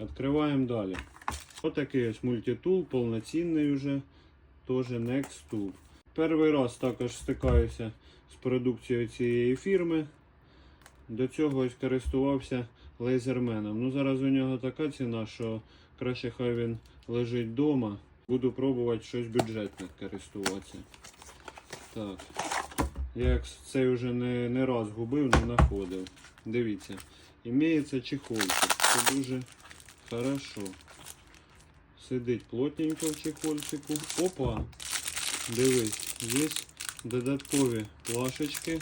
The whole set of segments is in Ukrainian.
Відкриваємо далі. Отакий ось мультитул, повноцінний вже, теж Next Tool. Перший раз також стикаюся з продукцією цієї фірми. До цього ось користувався лазерменом. Ну зараз у нього така ціна, що краще хай він лежить вдома. Буду пробувати щось бюджетне користуватися. Так. Я як цей вже не, не раз губив, не знаходив. Дивіться. Імеється чехольчик. Це дуже хорошо. Сидить плотненько в чехольчику. Опа! Дивись, є додаткові плашечки.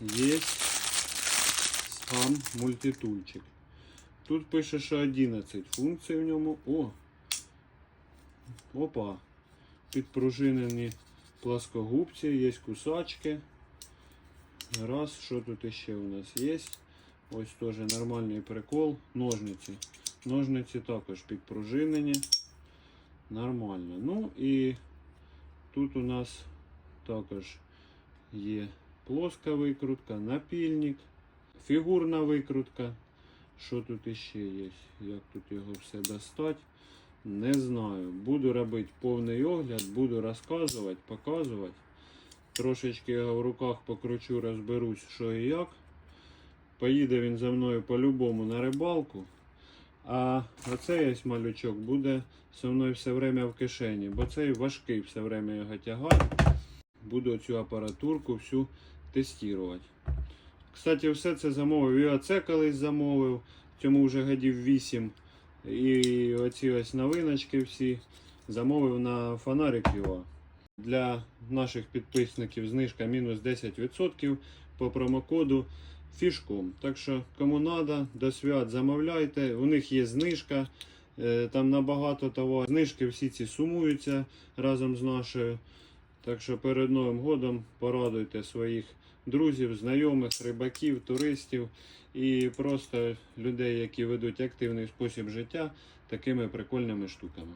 Є сам мультитульчик. Тут пише, що 11 функцій в ньому. О! Опа! Підпружинені плоскогубці, є кусачки. Раз, що тут іще у нас є? Ось теж нормальний прикол. Ножниці. Ножниці також підпружинені. Нормально. Ну і тут у нас також є плоска викрутка, напільник, фігурна викрутка. Що тут іще є? Як тут його все достати? Не знаю. Буду робити повний огляд, буду розказувати, показувати. Трошечки його в руках покручу, розберусь, що і як. Поїде він за мною по-любому на рибалку. А оцей ось малючок буде зі мною все время в кишені, бо цей важкий все время його тягати. Буду цю апаратурку всю тестувати. Кстати, все це замовив. І оце колись замовив. Цьому вже годів 8. І оці ось новиночки всі замовив на фонарик його. Для наших підписників знижка мінус 10% по промокоду фішком. Так що, кому треба, до свят замовляйте. У них є знижка. е, Там набагато товарів. Знижки всі ці сумуються разом з нашою. Так що перед Новим годом порадуйте своїх друзів, знайомих, рибаків, туристів і просто людей, які ведуть активний спосіб життя такими прикольними штуками.